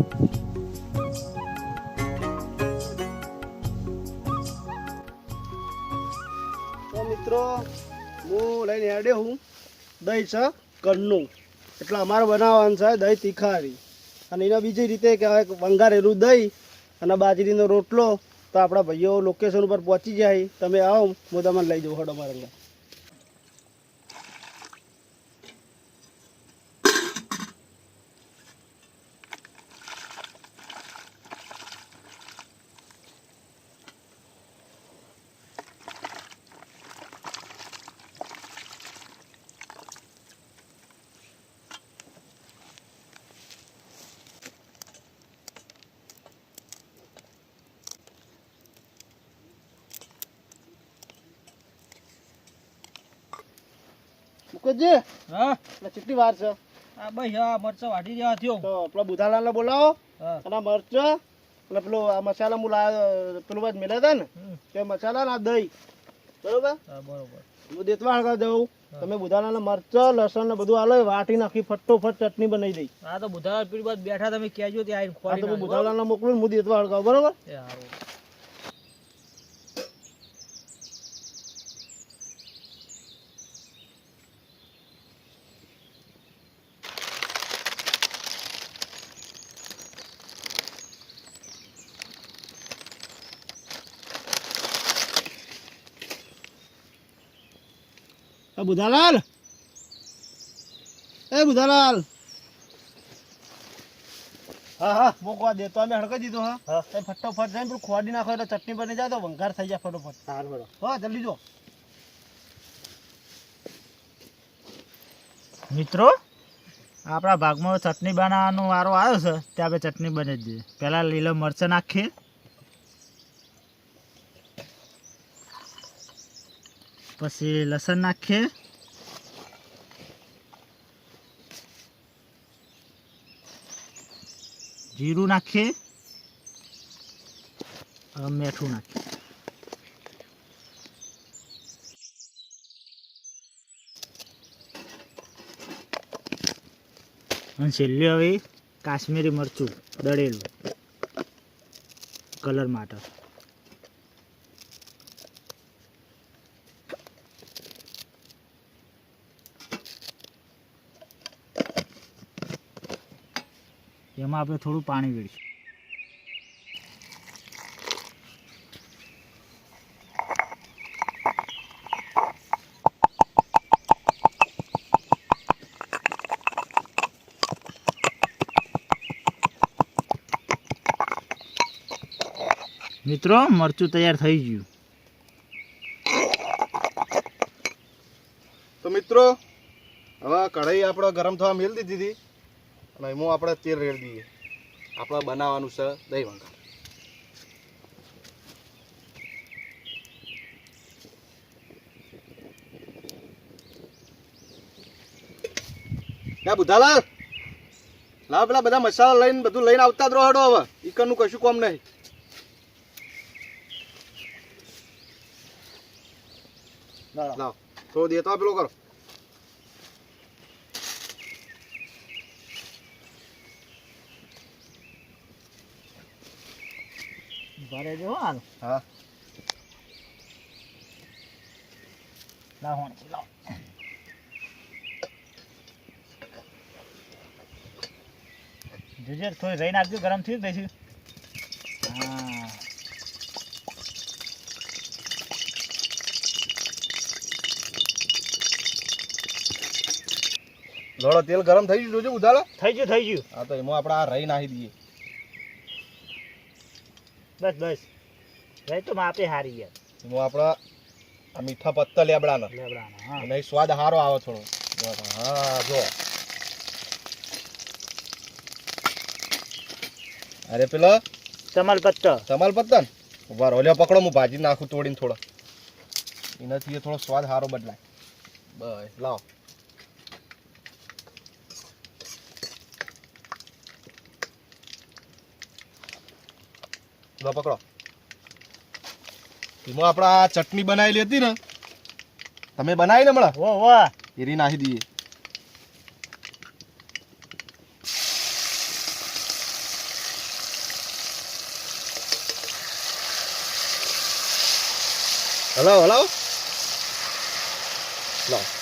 તો મિત્રો, હું લઈને હેડે હું. દહીં છે કન્નું. એટલે અમારે બનાવવાનું છે દહીં તીખારી. અને એને બીજી રીતે કે હવે વંગારેલું દહીં અને બાજરીનો રોટલો. તો આપણા ભાઈઓ લોકેશન ઉપર પહોંચી જાય. તમે આવો, હું તમને લઈ જાઉં હડો મારે ઘરે. હા? કેટલી વાર છે? આ ભાઈ હા મરચા વાટી દેવા થયો. તો પેલા બુધાલાલને બોલાવો. અને આ મરચાં પેલો આ મસાલા હું લાવ્યો પેલું બાદ મેળ્યા હતા ને તે મસાલા ને દહીં. બરોબર? હા બરોબર. હું દઉં તમે બુધાલાના મરચા લસણ ને બધું આલો વાટી નાખી ફટોફટ ચટણી બનાવી દઈ. આ તો બુધાલાલ પીડી બાદ બેઠા તમે કહેજો ત્યાં બુધાલાલ હું મોકલું હું દેતવા હળગાવ બરોબર? એ બુધાલાલ. એ બુધાલાલ. હા હા. મોકવા દે. તો અમે હડકાઈ દીધો હા? હા. એ ફટોફટ જઈને પેલું ખોડી નાખો એટલે ચટણી બની જાય તો વંગાર થઈ જાય ફટોફટ. હારું બરો. હા જલ્દી જો. મિત્રો આપણા ભાગમાં ચટણી બનાવવાનો વારો આવ્યો છે ત્યાં આપણે ચટણી બની જ દઈએ પહેલાં લીલો મરચાં નાખીએ. પછી લસણ નાખીએ જીરું નાખીએ મેઠું નાખીએ અને છેલ્લે હવે કાશ્મીરી મરચું દળેલું કલર માટે એમાં આપણે થોડું પાણી વેડીશું. મિત્રો, મરચું તૈયાર થઈ ગયું. તો મિત્રો, હવે કઢાઈ આપણે ગરમ થવા મેળ દીધી હતી. અને એમાં આપણે તેલ રેડી દઈએ. આપણે બનાવવાનું છે દહીં વંગાર ના બુધાલાલ લાવ પેલા બધા મસાલા લઈને બધું લઈને આવતા જ રહો હવે. ઈકરનું કશું કોમ નહીં. લાવ. તો દેતો પેલો કરો. ભરે જો હાલ હા. લાવ હોણ લાવ જોજે થોડી રહી નાખજો ગરમ થયું પછી. હા લોડો તેલ ગરમ થઈ ગયું જોજો ઉધાલો થઈ ગયું થઈ ગયું. હા તો એમાં આપણે આ રહી નાખી દઈએ. બસ બસ. ભાઈ તો માપે હારી ગયા. હું આપણા આ મીઠા પત્તા લેબડાના. લેબડાના હા. અને સ્વાદ સારો આવે થોડો. હા જો. અરે પેલો? તમાલ પત્તો. તમાલ પત્તા ને? ઊભા રહો. પકડો. હું ભાજી નાખું તોડીને થોડો. એનાથી થોડો સ્વાદ સારો બદલાય. બસ લાવો. લો પકડો. એમાં આપણા ચટણી બનાવેલી હતી ને તમે બનાવી ને હમણાં ઓ વાહ. એરી નાખી દઈએ. Hello hello. લાવો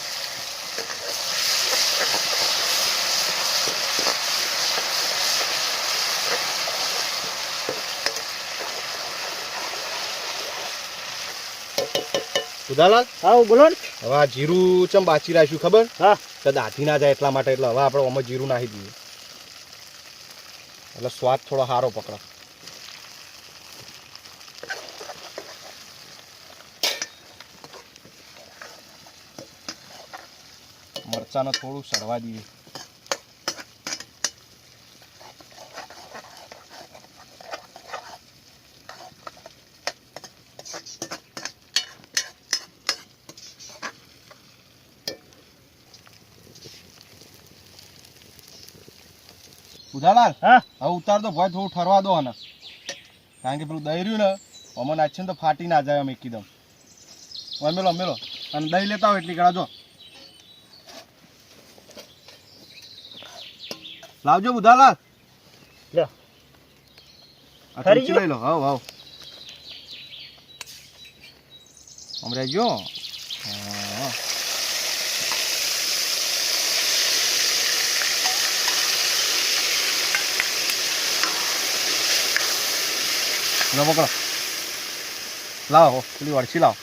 બુધાલાલ હા બોલો ને. હવે આ જીરું ચમ બાચી રાખ્યું ખબર? હા. કે દાંતી ના જાય એટલા માટે એટલે હવે આપણે આમાં જીરું નાખી દઈએ. એટલે સ્વાદ થોડો સારો પકડા. મરચાને થોડું સડવા દઈએ. ઉદાલાલ હા. હવે ઉતાર તો ભાઈ થોડું ઠરવા દો આને. કારણ કે પેલું દહીં રહ્યું ને અમને નાખશે ને તો ફાટી ના જાય અમે એકદમ. અમેલો મેલો મેલો. અને દહીં લેતા હોય એટલી કરા જો. લાવજો બુધાલાલ લઈ લો. હાવ હાવ. આમ રહેજો હા લો પકડો લાવો પેલી વળસી લાવો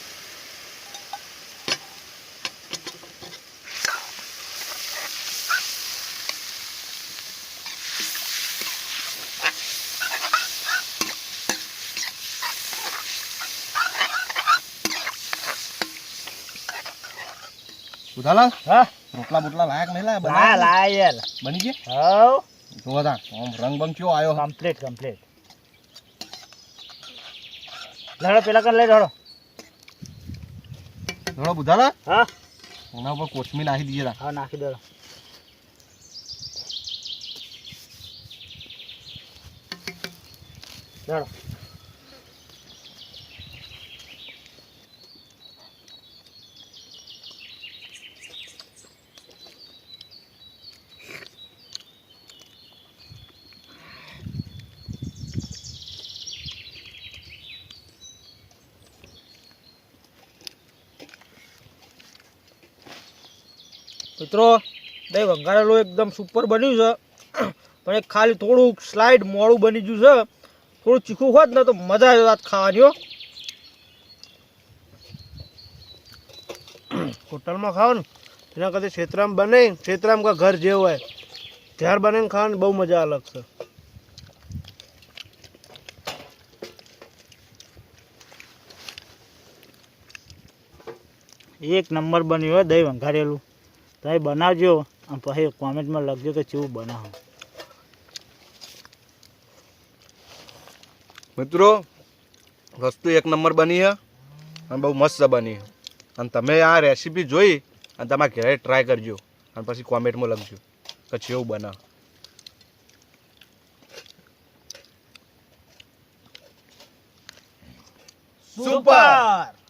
ઉધાલા હા રોટલા બોટલા લાયક નહીં લાયા લા બનાવ્યા? લા યાર. બની ગયા? હવ. જોવા તા. રંગ બંગ કયો આવ્યો કમ્પ્લીટ કમ્પ્લીટ લડો પેલા કર લઈ લડો. ધોળો બુધાલા? હા. એના ઉપર કોથમીર નાખી દીજે હા નાખી દો લડો. મિત્રો દહીં વઘારેલું એકદમ સુપર બન્યું છે. પણ એક ખાલી થોડુંક સ્લાઇડ મોડું બની ગયું છે. થોડું ચીખું હોત ને તો મજા આવે વાત ખાવાની હો. હોટલમાં ખાઓ ને એના કરતાં છેતરામ બને છેતરામ કા ઘર જેવું હોય ત્યાર બનાવીને ખાવાની બહુ મજા અલગ છે. એક નંબર બન્યું હોય દહીં વઘારેલું. તમે બનાવજો. અને પછી કોમેન્ટમાં લખજો કે કેવું બનાવો. મિત્રો વસ્તુ એક નંબર બની છે અને બહુ મસ્ત બની. છે અને તમે આ રેસીપી જોઈ અને તમારા ઘરે ટ્રાય કરજો. અને પછી કોમેન્ટમાં લખજો કે કેવું બનાવ. સુપર